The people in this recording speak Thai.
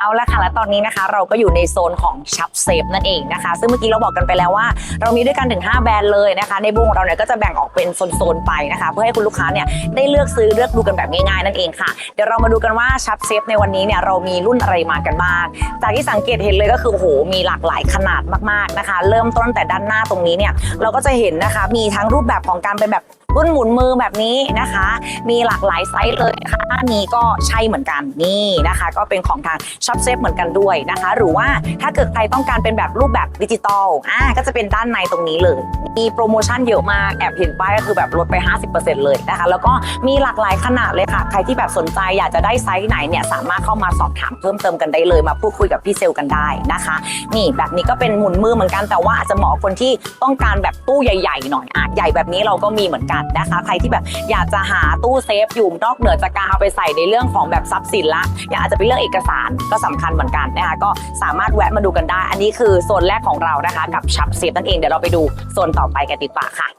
เอาละค่ะและตอนนี้นะคะ เราก็อยู่ในโซนของชับเซฟนั่นเองนะคะ ซึ่งเมื่อกี้เราบอกกันไปแล้วว่า เรามีด้วยกันถึง 5 แบรนด์เลยนะคะ ในบูงเราเนี่ยก็จะแบ่งออกเป็นโซนๆไปนะคะ เพื่อให้คุณลูกค้าเนี่ยได้เลือกซื้อเลือกดูกันแบบง่ายๆนั่นเองค่ะเดี๋ยวเรามาดูกันว่าชับเซฟในวันนี้เนี่ยเรามีรุ่นอะไรมากันบ้างจากที่สังเกตเห็นเลยก็คือโอ้โหมีหลากหลายขนาดมากๆนะคะ เริ่มต้นแต่ด้านหน้าตรงนี้เนี่ยเราก็จะเห็นนะคะ มีทั้งรูปแบบของการเป็นแบบ รุ่นหมุนมือแบบนี้นะคะ มีหลากหลายไซส์เลยนะคะอันนี้ก็ใช่เหมือนกันนี่นะคะ ก็เป็นของทางช็อปเซฟเหมือนกันด้วยนะคะ หรือว่าถ้าเกิดใครต้องการเป็นแบบรูปแบบดิจิตอลอ่าก็จะเป็นด้านในตรงนี้เลย มีโปรโมชั่นเยอะมากแอบเห็นป้ายก็คือแบบลดไป 50%เลยนะคะ แล้วก็มีหลากหลายขนาดเลยค่ะ ใครที่แบบสนใจอยากจะได้ไซส์ไหนเนี่ยสามารถเข้ามาสอบถามเพิ่มเติมกันได้เลยมาพูดคุยกับพี่เซลลกันได้นะคะ นี่แบบนี้ก็เป็นหมุนมือเหมือนกันแต่ว่าอาจจะเหมาะคนที่ต้องการแบบตู้ใหญ่ๆหน่อยอะใหญ่แบบนี้เราก็มีเหมือนกันนะคะ ใครที่แบบอยากจะหาตู้เซฟอยู่นอกเหนือจากการเอาไปใส่ในเรื่องของแบบทรัพย์สินละอยากอาจจะเป็นเรื่องเอกสารก็สำคัญเหมือนกันนะคะก็สามารถแวะมาดูกันได้ อันนี้คือโซนแรกของเรานะคะ กับชับเซฟนั่นเองเดี๋ยวเราไปดูโซนต่อไปกันดีกว่าค่ะ